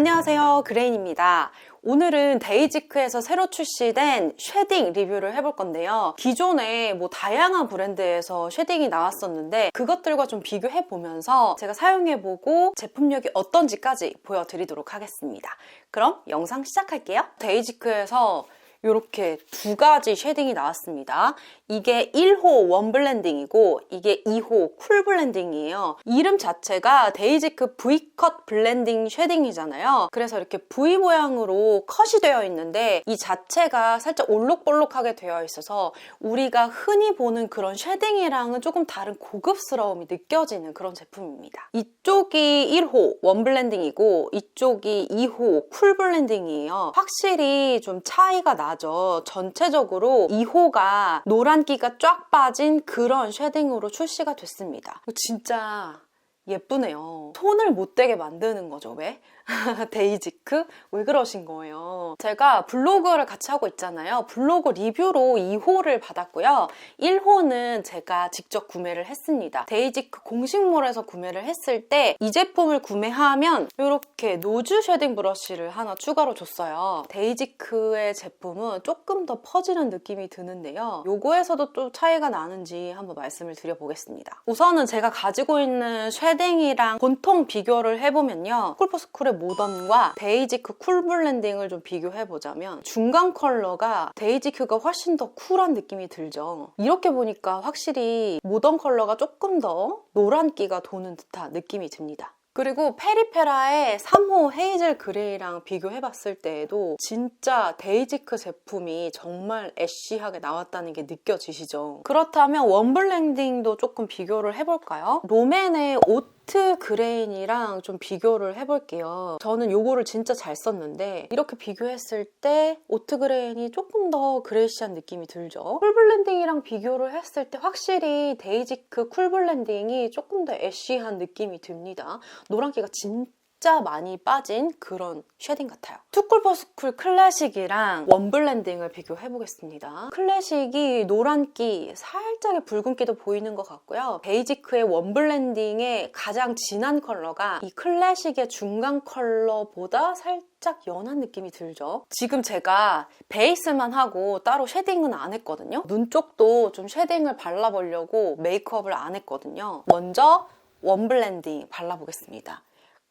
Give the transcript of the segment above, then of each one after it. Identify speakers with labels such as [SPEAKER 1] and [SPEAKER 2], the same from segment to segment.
[SPEAKER 1] 안녕하세요. 그레인입니다. 오늘은 데이지크에서 새로 출시된 쉐딩 리뷰를 해볼 건데요. 기존에 뭐 다양한 브랜드에서 쉐딩이 나왔었는데 그것들과 좀 비교해 보면서 제가 사용해보고 제품력이 어떤지까지 보여드리도록 하겠습니다. 그럼 영상 시작할게요. 데이지크에서 이렇게 두 가지 쉐딩이 나왔습니다. 이게 1호 원 블렌딩이고 이게 2호 쿨 블렌딩이에요. 이름 자체가 데이지크 V컷 블렌딩 쉐딩이잖아요. 그래서 이렇게 V 모양으로 컷이 되어 있는데 이 자체가 살짝 올록볼록하게 되어 있어서 우리가 흔히 보는 그런 쉐딩이랑은 조금 다른 고급스러움이 느껴지는 그런 제품입니다. 이쪽이 1호 원 블렌딩이고 이쪽이 2호 쿨 블렌딩이에요. 확실히 좀 차이가 나 나죠. 전체적으로 2호가 노란기가 쫙 빠진 그런 쉐딩으로 출시가 됐습니다. 진짜 예쁘네요. 손을 못 대게 만드는 거죠, 왜? 데이지크? 왜 그러신 거예요? 제가 블로그를 같이 하고 있잖아요. 블로그 리뷰로 2호를 받았고요. 1호는 제가 직접 구매를 했습니다. 데이지크 공식몰에서 구매를 했을 때 이 제품을 구매하면 이렇게 노즈 쉐딩 브러쉬를 하나 추가로 줬어요. 데이지크의 제품은 조금 더 퍼지는 느낌이 드는데요. 요거에서도 또 차이가 나는지 한번 말씀을 드려보겠습니다. 우선은 제가 가지고 있는 쉐딩이랑 본통 비교를 해보면요. 쿨포스쿨의 모던과 데이지크 쿨 블렌딩을 좀 비교해보자면 중간 컬러가 데이지크가 훨씬 더 쿨한 느낌이 들죠. 이렇게 보니까 확실히 모던 컬러가 조금 더 노란기가 도는 듯한 느낌이 듭니다. 그리고 페리페라의 3호 헤이즐 그레이랑 비교해봤을 때에도 진짜 데이지크 제품이 정말 애쉬하게 나왔다는 게 느껴지시죠? 그렇다면 원블렌딩도 조금 비교를 해볼까요? 롬앤의 옷 오트 그레인이랑 좀 비교를 해볼게요. 저는 요거를 진짜 잘 썼는데 이렇게 비교했을 때 오트 그레인이 조금 더 그레이시한 느낌이 들죠. 쿨 블렌딩이랑 비교를 했을 때 확실히 데이지크 쿨 블렌딩이 조금 더 애쉬한 느낌이 듭니다. 노란기가 진짜 진짜 많이 빠진 그런 쉐딩 같아요. 투쿨퍼스쿨 클래식이랑 원블렌딩을 비교해보겠습니다. 클래식이 노란기, 살짝의 붉은기도 보이는 것 같고요. 베이지크의 원블렌딩의 가장 진한 컬러가 이 클래식의 중간 컬러보다 살짝 연한 느낌이 들죠. 지금 제가 베이스만 하고 따로 쉐딩은 안 했거든요. 눈 쪽도 좀 쉐딩을 발라보려고 메이크업을 안 했거든요. 먼저 원블렌딩 발라보겠습니다.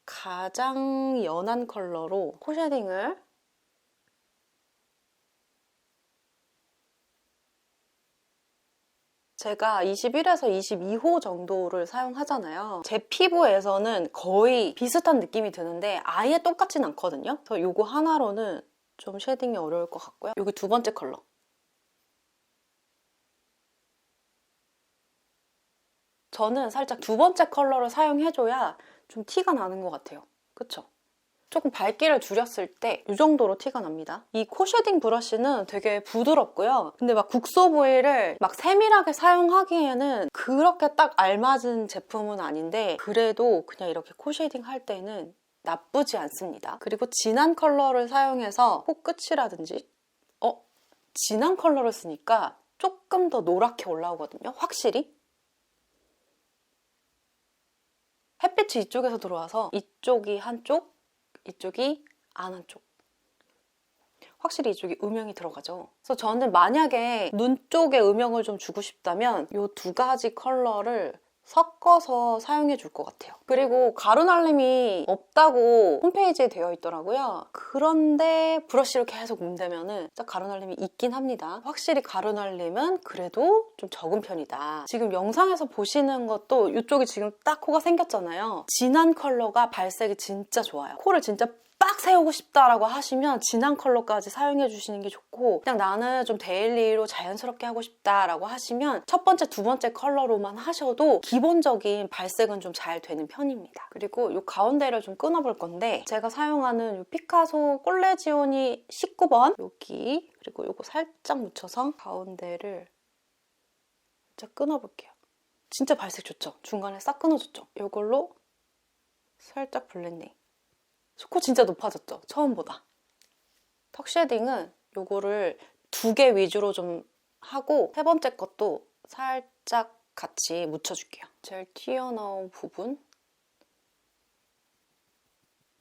[SPEAKER 1] 가장 연한 컬러로 코 쉐딩을 제가 21에서 22호 정도를 사용하잖아요. 제 피부에서는 거의 비슷한 느낌이 드는데 아예 똑같진 않거든요. 그래서 이거 하나로는 좀 쉐딩이 어려울 것 같고요. 여기 두 번째 컬러. 저는 살짝 두 번째 컬러를 사용해줘야 좀 티가 나는 것 같아요. 그쵸? 조금 밝기를 줄였을 때 이 정도로 티가 납니다. 이 코 쉐딩 브러쉬는 되게 부드럽고요. 근데 막 국소 부위를 막 세밀하게 사용하기에는 그렇게 딱 알맞은 제품은 아닌데 그래도 그냥 이렇게 코 쉐딩 할 때는 나쁘지 않습니다. 그리고 진한 컬러를 사용해서 코끝이라든지 어? 진한 컬러를 쓰니까 조금 더 노랗게 올라오거든요. 확실히. 햇빛이 이쪽에서 들어와서 이쪽이 한쪽, 이쪽이 안 한쪽. 확실히 이쪽이 음영이 들어가죠. 그래서 저는 만약에 눈 쪽에 음영을 좀 주고 싶다면 이 두 가지 컬러를 섞어서 사용해 줄 것 같아요. 그리고 가루날림이 없다고 홈페이지에 되어 있더라고요. 그런데 브러쉬로 계속 문대면은 가루날림이 있긴 합니다. 확실히 가루날림은 그래도 좀 적은 편이다. 지금 영상에서 보시는 것도 이쪽이 지금 딱 코가 생겼잖아요. 진한 컬러가 발색이 진짜 좋아요. 코를 진짜 빡 세우고 싶다라고 하시면 진한 컬러까지 사용해 주시는 게 좋고 그냥 나는 좀 데일리로 자연스럽게 하고 싶다라고 하시면 첫 번째, 두 번째 컬러로만 하셔도 기본적인 발색은 좀 잘 되는 편입니다. 그리고 이 가운데를 좀 끊어볼 건데 제가 사용하는 이 피카소 꼴레지오니 19번 여기 그리고 이거 살짝 묻혀서 가운데를 살짝 끊어볼게요. 진짜 발색 좋죠? 중간에 싹 끊어줬죠? 이걸로 살짝 블렌딩 코 진짜 높아졌죠? 처음보다. 턱 쉐딩은 요거를 두 개 위주로 좀 하고 세 번째 것도 살짝 같이 묻혀줄게요. 제일 튀어나온 부분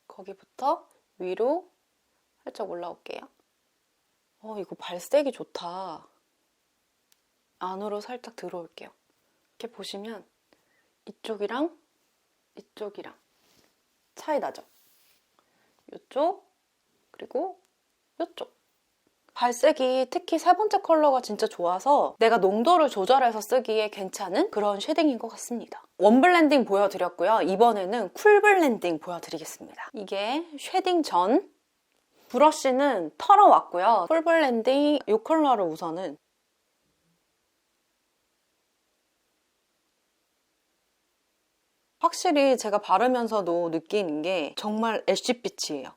[SPEAKER 1] 거기부터 위로 살짝 올라올게요. 어, 이거 발색이 좋다. 안으로 살짝 들어올게요. 이렇게 보시면 이쪽이랑 이쪽이랑 차이 나죠? 이쪽 그리고 이쪽 발색이 특히 세 번째 컬러가 진짜 좋아서 내가 농도를 조절해서 쓰기에 괜찮은 그런 쉐딩인 것 같습니다. 원 블렌딩 보여드렸고요. 이번에는 쿨 블렌딩 보여드리겠습니다. 이게 쉐딩 전 브러쉬는 털어왔고요. 쿨 블렌딩 이 컬러를 우선은 확실히 제가 바르면서도 느끼는 게 정말 애쉬빛이에요.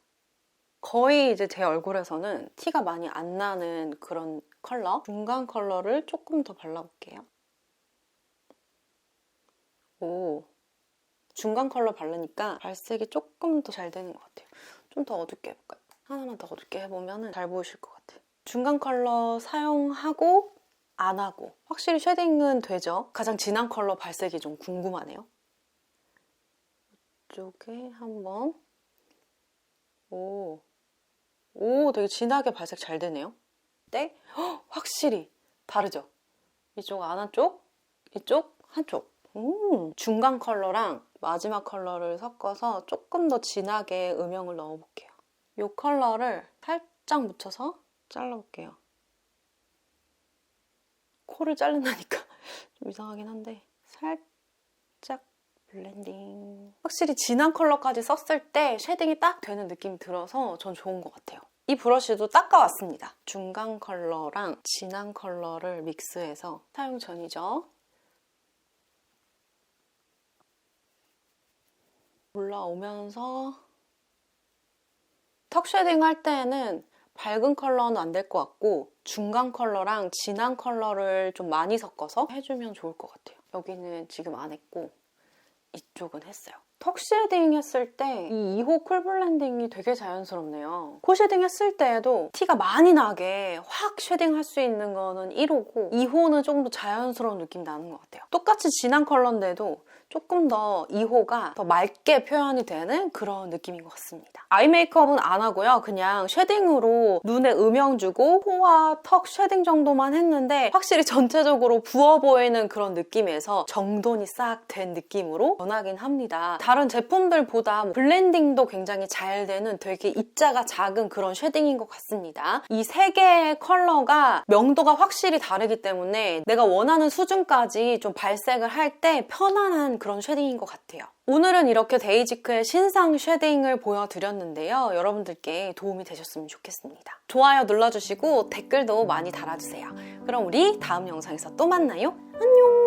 [SPEAKER 1] 거의 이제 제 얼굴에서는 티가 많이 안 나는 그런 컬러. 중간 컬러를 조금 더 발라볼게요. 오. 중간 컬러 바르니까 발색이 조금 더 잘 되는 것 같아요. 좀 더 어둡게 해볼까요? 하나만 더 어둡게 해보면 잘 보이실 것 같아요. 중간 컬러 사용하고 안 하고 확실히 쉐딩은 되죠. 가장 진한 컬러 발색이 좀 궁금하네요. 이쪽에 한번 오, 오 되게 진하게 발색 잘 되네요. 네? 헉, 확실히 다르죠? 이쪽 안 한쪽, 이쪽 한쪽. 음, 중간 컬러랑 마지막 컬러를 섞어서 조금 더 진하게 음영을 넣어볼게요. 이 컬러를 살짝 묻혀서 잘라볼게요. 코를 자른다니까 좀 이상하긴 한데 살짝 블렌딩. 확실히 진한 컬러까지 썼을 때 쉐딩이 딱 되는 느낌이 들어서 전 좋은 것 같아요. 이 브러쉬도 닦아왔습니다. 중간 컬러랑 진한 컬러를 믹스해서 사용 전이죠. 올라오면서 턱 쉐딩 할 때는 밝은 컬러는 안 될 것 같고 중간 컬러랑 진한 컬러를 좀 많이 섞어서 해주면 좋을 것 같아요. 여기는 지금 안 했고 이쪽은 했어요. 턱 쉐딩 했을 때 이 2호 쿨 블렌딩이 되게 자연스럽네요. 코 쉐딩 했을 때에도 티가 많이 나게 확 쉐딩 할 수 있는 거는 1호고 2호는 조금 더 자연스러운 느낌 나는 것 같아요. 똑같이 진한 컬러인데도 조금 더 2호가 더 맑게 표현이 되는 그런 느낌인 것 같습니다. 아이 메이크업은 안 하고요. 그냥 쉐딩으로 눈에 음영 주고 코와 턱 쉐딩 정도만 했는데 확실히 전체적으로 부어 보이는 그런 느낌에서 정돈이 싹 된 느낌으로 변하긴 합니다. 다른 제품들보다 뭐 블렌딩도 굉장히 잘 되는 되게 입자가 작은 그런 쉐딩인 것 같습니다. 이 세 개의 컬러가 명도가 확실히 다르기 때문에 내가 원하는 수준까지 좀 발색을 할 때 편안한 그런 쉐딩인 것 같아요. 오늘은 이렇게 데이지크의 신상 쉐딩을 보여드렸는데요. 여러분들께 도움이 되셨으면 좋겠습니다. 좋아요 눌러주시고 댓글도 많이 달아주세요. 그럼 우리 다음 영상에서 또 만나요. 안녕!